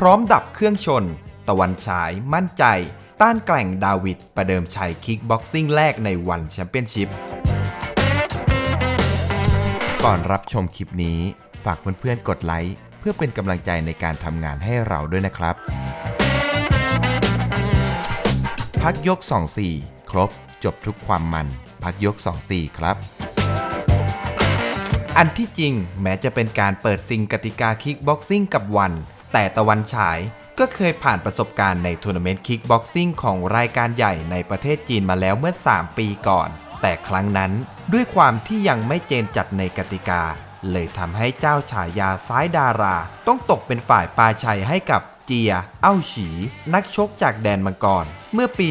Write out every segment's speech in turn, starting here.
พร้อมดับเครื่องชน ตะวันฉายมั่นใจ ต้านแกล่งดาวิดประเดิมชัยคิกบ็อกซิ่งแรกในวันแชมเปี้ยนชิพ ก่อนรับชมคลิปนี้ ฝากเพื่อนๆกดไลค์เพื่อเป็นกำลังใจในการทำงานให้เราด้วยนะครับ พักยก 2-4 ครบ จบทุกความมัน พักยก 2-4 ครับอันที่จริงแม้จะเป็นการเปิดซิงกติกาคิกบ็อกซิ่งกับวัน แต่ตะวันฉายก็เคยผ่านประสบการณ์ในทัวร์นาเมนต์คิกบ็อกซิ่งของรายการใหญ่ในประเทศจีนมาแล้วเมื่อ 3 ปีก่อน แต่ครั้งนั้นด้วยความที่ยังไม่เจนจัดในกติกา เลยทำให้เจ้าฉายาซ้ายดารา ต้องตกเป็นฝ่ายปาชัยให้กับเจีย เอ้าฉี นักชกจากแดนมังกร เมื่อปี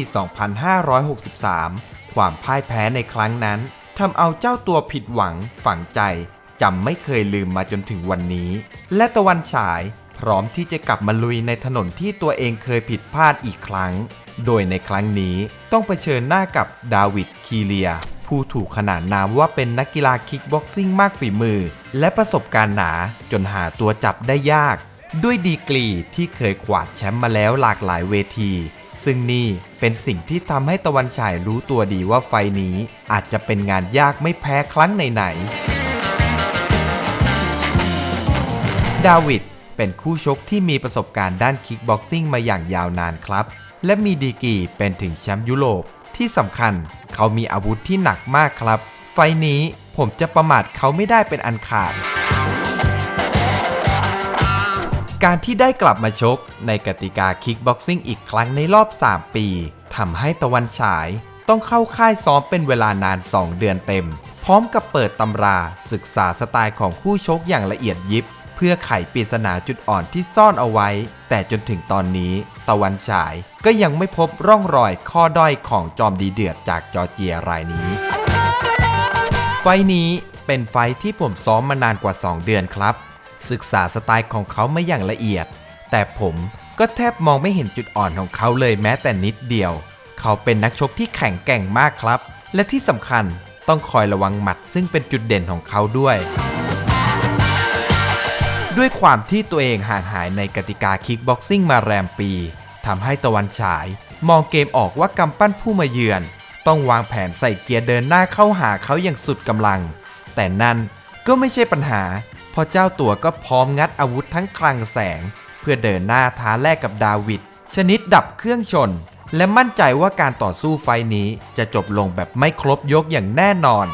2563 ความพ่ายแพ้ในครั้งนั้นทำเอาเจ้าตัวผิดหวังฝังใจจำไม่เคยลืมมาจนถึงวันนี้ และตะวันฉาย ร้อมที่จะกลับมาลุยในถนนที่ตัวเองเคยผิดพลาดอีกครั้ง โดยในครั้งนี้ต้องเผชิญหน้ากับดาวิดคีเลีย ผู้ถูกขนานนามว่าเป็นนักกีฬาคิกบ็อกซิ่งมากฝีมือ และประสบการณ์หนาจนหาตัวจับได้ยาก ด้วยดีกรีที่เคยขวาดแชมป์มาแล้วหลากหลายเวที ซึ่งนี่เป็นสิ่งที่ทำให้ตะวันฉายรู้ตัวดีว่าไฟนี้อาจจะเป็นงานยากไม่แพ้ครั้งไหนๆดาวิด เป็นคู่ชกที่มีประสบการณ์ด้านคิกบ็อกซิ่งมาอย่างยาวนานครับ และมีดีกีเป็นถึงแชมป์ยุโรป ที่สำคัญเขามีอาวุธที่หนักมากครับ ไฟนี้ผมจะประมาทเขาไม่ได้เป็นอันขาด การที่ได้กลับมาชกในกติกาคิกบ็อกซิ่งอีกครั้งในรอบ 3 ปีทำให้ตะวันฉายต้องเข้าค่ายซ้อมเป็นเวลานาน 2 เดือนเต็ม พร้อมกับเปิดตำราศึกษาสไตล์ของคู่ชกอย่างละเอียดยิบ พื่อไขปริศนาจุดอ่อนที่ซ่อนเอาไว้ แต่จนถึงตอนนี้ ตะวันฉายก็ยังไม่พบร่องรอยข้อด้อยของจอมดีเดือดจากจอร์เจียรายนี้ ไฟนี้เป็นไฟที่ผมซ้อมมานานกว่า 2 เดือนครับ ศึกษาสไตล์ของเขามาอย่างละเอียด แต่ผมก็แทบมองไม่เห็นจุดอ่อนของเขาเลยแม้แต่นิดเดียว เขาเป็นนักชกที่แข็งแกร่งมากครับ และที่สำคัญต้องคอยระวังหมัดซึ่งเป็นจุดเด่นของเขาด้วย ด้วยความที่ตัวเองห่างหายในกติกาคิกบ็อกซิ่งมาแรมปีทำให้ตะวันฉาย มองเกมออกว่ากำปั้นผู้มาเยือน ต้องวางแผนใส่เกียร์เดินหน้าเข้าหาเขาอย่างสุดกำลัง แต่นั่นก็ไม่ใช่ปัญหา เพราะเจ้าตัวก็พร้อมงัดอาวุธทั้งคลังแสง เพื่อเดินหน้าท้าแลกกับดาวิดชนิดดับเครื่องชน และมั่นใจว่าการต่อสู้ไฟนี้จะจบลงแบบไม่ครบยกอย่างแน่นอน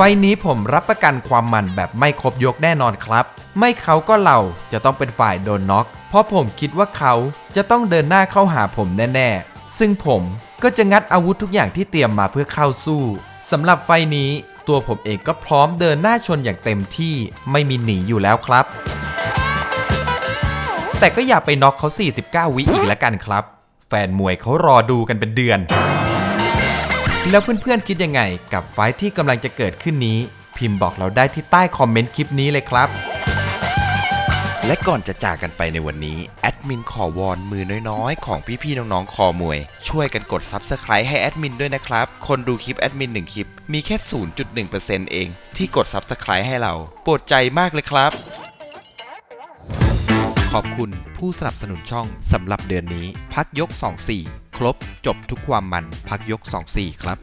ไฟนี้ผมรับประกันความมันแบบไม่ครบยกแน่นอนครับ ไม่เขาก็เราจะต้องเป็นฝ่ายโดนน็อก เพราะผมคิดว่าเขาจะต้องเดินหน้าเข้าหาผมแน่ๆ ซึ่งผมก็จะงัดอาวุธทุกอย่างที่เตรียมมาเพื่อเข้าสู้สำหรับไฟนี้ตัวผมเองก็พร้อมเดินหน้าชนอย่างเต็มที่ไม่มีหนีอยู่แล้วครับ แต่ก็อย่าไปน็อกเขา 49 วิอีกแล้วกันครับ แฟนมวยเขารอดูกันเป็นเดือน แล้วเพื่อนๆคิดยังไงกับไฟที่กำลังจะเกิดขึ้นนี้ พิมพ์บอกเราได้ที่ใต้คอมเมนต์คลิปนี้เลยครับ และก่อนจะจากกันไปในวันนี้ แอดมินขอวอนมือน้อยๆ ของพี่ๆน้องๆ คอมวย ช่วยกันกด Subscribe ให้แอดมินด้วยนะครับ คนดูคลิปแอดมิน1คลิป มีแค่ 0.1%เอง ที่กด Subscribe ให้เรา โปรดใจมากเลยครับ ขอบคุณผู้สนับสนุนช่องสำหรับเดือนนี้ พักยก 24 ครบจบทุกความมันพักยก 24 ครับ